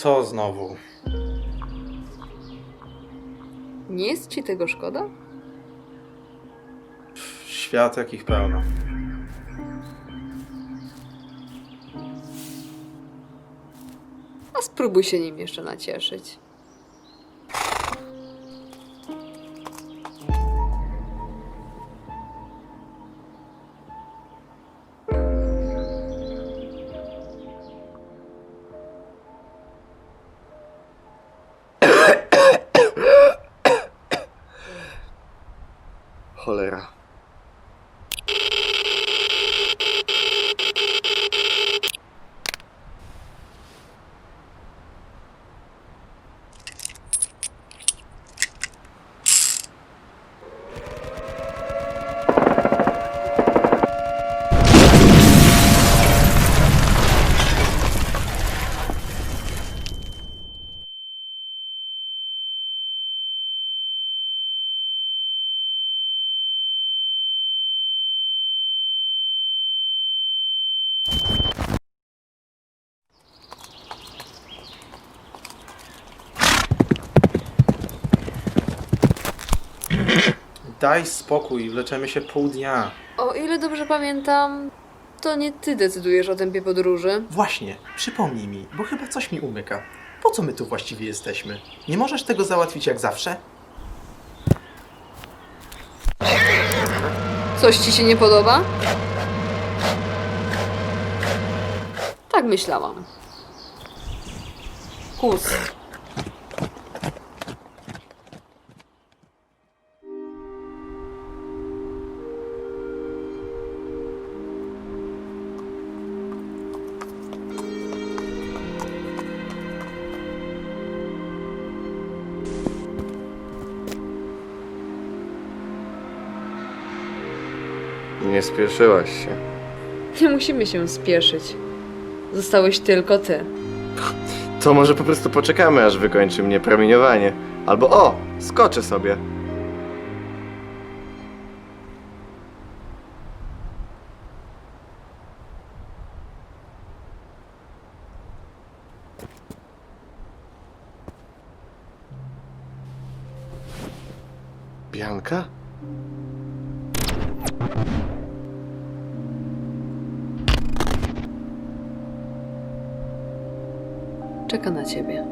Co znowu? Nie jest ci tego szkoda? Świat jakich pełno. A spróbuj się nim jeszcze nacieszyć. Cholera. Daj spokój, wleczemy się pół dnia. O ile dobrze pamiętam, to nie ty decydujesz o tempie podróży. Właśnie, przypomnij mi, bo chyba coś mi umyka. Po co my tu właściwie jesteśmy? Nie możesz tego załatwić jak zawsze? Coś ci się nie podoba? Tak myślałam. Kus. Nie spieszyłaś się. Nie musimy się spieszyć. Zostałeś tylko ty. To może po prostu poczekamy, aż wykończy mnie promieniowanie. Albo o, skoczę sobie. Bianka? Czeka na ciebie.